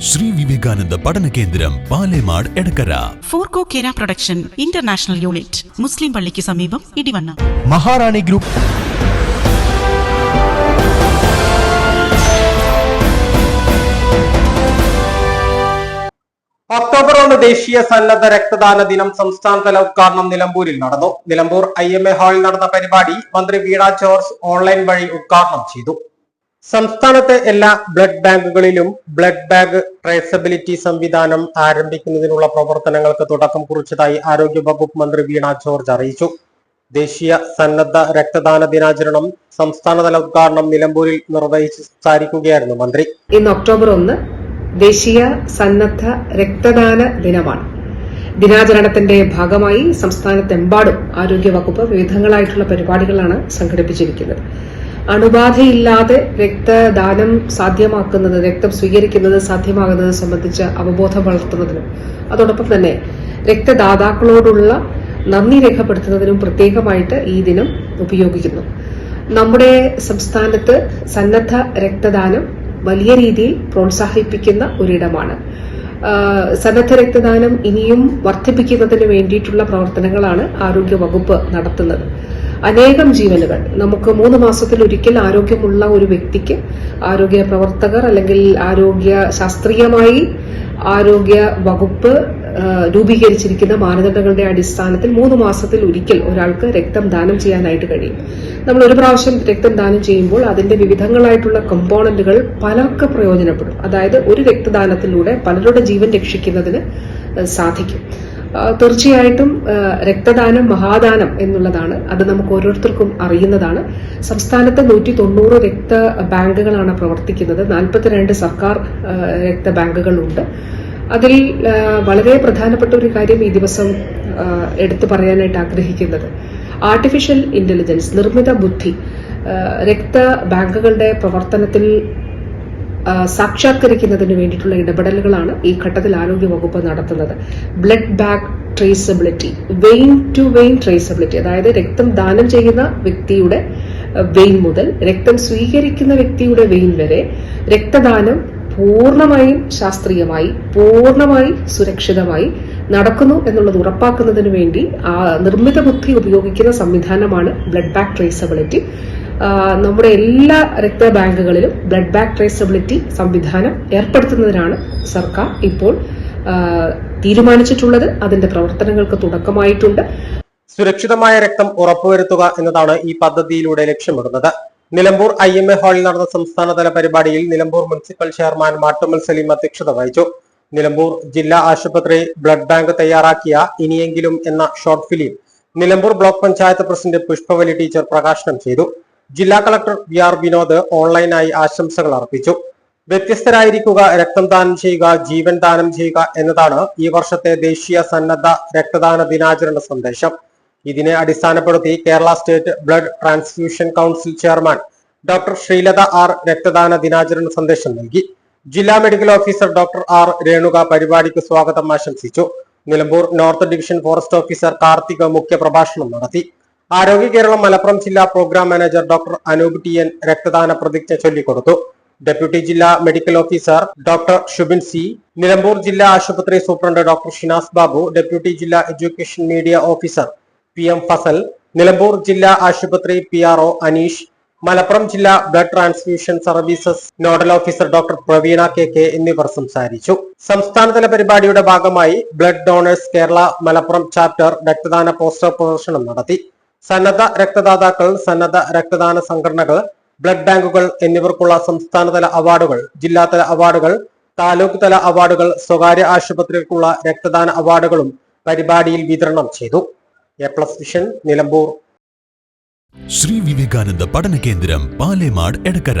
Sree Vivekananda പഠന കേന്ദ്രം പാലേമാട് എടക്കര. ഫോർകോ കേര പ്രൊഡക്ഷൻ ഇന്റർനാഷണൽ യൂണിറ്റ് മുസ്ലിം പള്ളിക്ക് സമീപം ഇടിവണ്ണ. മഹാറാണി ഗ്രൂപ്പ്. ഒക്ടോബർ ഒന്ന് ദേശീയ സന്നദ്ധ രക്തദാന ദിനം സംസ്ഥാനതല ഉദ്ഘാടനം നിലമ്പൂരിൽ നടന്നു. നിലമ്പൂർ ഐ എം എ ഹാളിൽ നടന്ന പരിപാടി മന്ത്രി വീണ ജോർജ് ഓൺലൈൻ വഴി ഉദ്ഘാടനം ചെയ്തു. സംസ്ഥാനത്തെ എല്ലാ ബ്ലഡ് ബാങ്കുകളിലും ബ്ലഡ് ബാങ്ക് ട്രേസബിലിറ്റി സംവിധാനം ആരംഭിക്കുന്നതിനുള്ള പ്രവർത്തനങ്ങൾക്ക് തുടക്കം കുറിച്ചതായി ആരോഗ്യ വകുപ്പ് മന്ത്രി വീണ ജോർജ് അറിയിച്ചു. ദേശീയ സന്നദ്ധ രക്തദാന ദിനാചരണം സംസ്ഥാനതല ഉദ്ഘാടനം നിലമ്പൂരിൽ നിർവഹിച്ച് സംസാരിക്കുകയായിരുന്നു മന്ത്രി. ഇന്ന് ഒക്ടോബർ ഒന്ന് ദേശീയ സന്നദ്ധ രക്തദാന ദിനമാണ്. ദിനാചരണത്തിന്റെ ഭാഗമായി സംസ്ഥാനത്തെമ്പാടും ആരോഗ്യ വകുപ്പ് വിവിധങ്ങളായിട്ടുള്ള പരിപാടികളാണ് സംഘടിപ്പിച്ചിരിക്കുന്നത്. അണുബാധയില്ലാതെ രക്തദാനം സാധ്യമാക്കുന്നത് രക്തം സ്വീകരിക്കുന്നത് സാധ്യമാകുന്നത് സംബന്ധിച്ച അവബോധം വളർത്തുന്നതിനും അതോടൊപ്പം തന്നെ രക്തദാതാക്കളോടുള്ള നന്ദി രേഖപ്പെടുത്തുന്നതിനും പ്രത്യേകമായിട്ട് ഈ ദിനം ഉപയോഗിക്കുന്നു. നമ്മുടെ സംസ്ഥാനത്ത് സന്നദ്ധ രക്തദാനം വലിയ രീതിയിൽ പ്രോത്സാഹിപ്പിക്കുന്ന ഒരിടമാണ്. സന്നദ്ധ രക്തദാനം ഇനിയും വർദ്ധിപ്പിക്കുന്നതിന് വേണ്ടിയിട്ടുള്ള പ്രവർത്തനങ്ങളാണ് ആരോഗ്യ വകുപ്പ് നടത്തുന്നത്. അനേകം ജീവനുകൾ. നമുക്ക് മൂന്ന് മാസത്തിൽ ഒരിക്കൽ ആരോഗ്യമുള്ള ഒരു വ്യക്തിക്ക് ആരോഗ്യ പ്രവർത്തകർ അല്ലെങ്കിൽ ആരോഗ്യ ശാസ്ത്രീയമായി ആരോഗ്യ വകുപ്പ് രൂപീകരിച്ചിരിക്കുന്ന മാനദണ്ഡങ്ങളുടെ അടിസ്ഥാനത്തിൽ മൂന്ന് മാസത്തിൽ ഒരിക്കൽ ഒരാൾക്ക് രക്തം ദാനം ചെയ്യാനായിട്ട് കഴിയും. നമ്മൾ ഒരു പ്രാവശ്യം രക്തം ദാനം ചെയ്യുമ്പോൾ അതിന്റെ വിവിധങ്ങളായിട്ടുള്ള കമ്പോണന്റുകൾ പലർക്ക് പ്രയോജനപ്പെടും. അതായത് ഒരു രക്തദാനത്തിലൂടെ പലരുടെ ജീവൻ രക്ഷിക്കുന്നതിന് സാധിക്കും. തീർച്ചയായിട്ടും രക്തദാനം മഹാദാനം എന്നുള്ളതാണ്. അത് നമുക്ക് ഓരോരുത്തർക്കും അറിയുന്നതാണ്. സംസ്ഥാനത്ത് നൂറ്റി തൊണ്ണൂറ് രക്ത ബാങ്കുകളാണ് പ്രവർത്തിക്കുന്നത്. നാൽപ്പത്തിരണ്ട് സർക്കാർ രക്ത ബാങ്കുകളുണ്ട്. അതിൽ വളരെ പ്രധാനപ്പെട്ട ഒരു കാര്യം ഈ ദിവസം എടുത്തു പറയാനായിട്ട് ആഗ്രഹിക്കുന്നത്. ആർട്ടിഫിഷ്യൽ ഇന്റലിജൻസ് നിർമ്മിത ബുദ്ധി രക്ത ബാങ്കുകളുടെ പ്രവർത്തനത്തിൽ സാക്ഷാത്കരിക്കുന്നതിന് വേണ്ടിയിട്ടുള്ള ഇടപെടലുകളാണ് ഈ ഘട്ടത്തിൽ ആരോഗ്യ വകുപ്പ് നടത്തുന്നത്. Blood back traceability vein to vein traceability അതായത് രക്തം ദാനം ചെയ്യുന്ന വ്യക്തിയുടെ വെയിൻ മുതൽ രക്തം സ്വീകരിക്കുന്ന വ്യക്തിയുടെ വെയിൻ വരെ രക്തദാനം പൂർണമായും ശാസ്ത്രീയമായി പൂർണമായി സുരക്ഷിതമായി നടക്കുന്നു എന്നുള്ളത് ഉറപ്പാക്കുന്നതിന് വേണ്ടി നിർമ്മിത ബുദ്ധി ഉപയോഗിക്കുന്ന സംവിധാനമാണ് ബ്ലഡ് ബാക്ക് ട്രേസബിലിറ്റി നമ്മുടെ എല്ലാ രക്ത ബാങ്കുകളിലും ബ്ലഡ് ബാങ്ക് ട്രേസബിലിറ്റി സംവിധാനം ഏർപ്പെടുത്തുന്നതിനാണ് സർക്കാർ ഇപ്പോൾ തീരുമാനിച്ചിട്ടുള്ളത്. അതിന്റെ പ്രവർത്തനങ്ങൾക്ക് തുടക്കമായിട്ടുണ്ട്. സുരക്ഷിതമായ രക്തം ഉറപ്പുവരുത്തുക എന്നതാണ് ഈ പദ്ധതിയിലൂടെ ലക്ഷ്യമിടുന്നത്. നിലമ്പൂർ ഐ എം എ ഹാളിൽ നടന്ന സംസ്ഥാനതല പരിപാടിയിൽ നിലമ്പൂർ മുനിസിപ്പൽ ചെയർമാൻ മാട്ടുമൽ സലീം അധ്യക്ഷത വഹിച്ചു. നിലമ്പൂർ ജില്ലാ ആശുപത്രി ബ്ലഡ് ബാങ്ക് തയ്യാറാക്കിയ ഇനിയെങ്കിലും എന്ന short film Nilambur block panchayat president Pushpavalli teacher പ്രകാശനം ചെയ്തു. ജില്ലാ കളക്ടർ വി ആർ വിനോദ് ഓൺലൈനായി ആശംസകൾ അർപ്പിച്ചു. വ്യത്യസ്തരായിരിക്കുക രക്തം ദാനം ചെയ്യുക ജീവൻ ദാനം ചെയ്യുക എന്നതാണ് ഈ വർഷത്തെ ദേശീയ സന്നദ്ധ രക്തദാന ദിനാചരണ സന്ദേശം. ഇതിനെ അടിസ്ഥാനപ്പെടുത്തി Kerala state blood transfusion council chairman doctor Sreelatha R രക്തദാന ദിനാചരണ സന്ദേശം നൽകി. ജില്ലാ medical officer doctor R Renuka പരിപാടിക്ക് സ്വാഗതം ആശംസിച്ചു. Nilambur north division forest officer Karthik മുഖ്യ പ്രഭാഷണം നടത്തി. ആരോഗ്യ കേരളം മലപ്പുറം ജില്ലാ program manager doctor Anoop T N രക്തദാന പ്രതിജ്ഞ ചൊല്ലിക്കൊടുത്തു. ഡെപ്യൂട്ടി ജില്ലാ medical officer doctor Shubin C Nilambur ജില്ലാ ആശുപത്രി superintendent doctor Shinas Babu deputy ജില്ലാ education media officer P M Fasal Nilambur ജില്ലാ ആശുപത്രി P R O Aneesh Malappuram ജില്ലാ blood transfusion services nodal officer doctor Praveena K K എന്നിവർ സംസാരിച്ചു. സംസ്ഥാനതല പരിപാടിയുടെ ഭാഗമായി blood donors Kerala Malappuram chapter രക്തദാന പോസ്റ്റർ പ്രദർശനം നടത്തി. സന്നദ്ധ രക്തദാതാക്കൾ സന്നദ്ധ രക്തദാന സംഘടനകൾ ബ്ലഡ് ബാങ്കുകൾ എന്നിവർക്കുള്ള സംസ്ഥാനതല അവാർഡുകൾ ജില്ലാതല അവാർഡുകൾ താലൂക്ക് തല അവാർഡുകൾ സ്വകാര്യ ആശുപത്രികൾക്കുള്ള രക്തദാന അവാർഡുകളും പരിപാടിയിൽ വിതരണം ചെയ്തു. A plus vision Nilambur. Sree Vivekananda പഠന കേന്ദ്രം പാലേമാട് എടക്കര.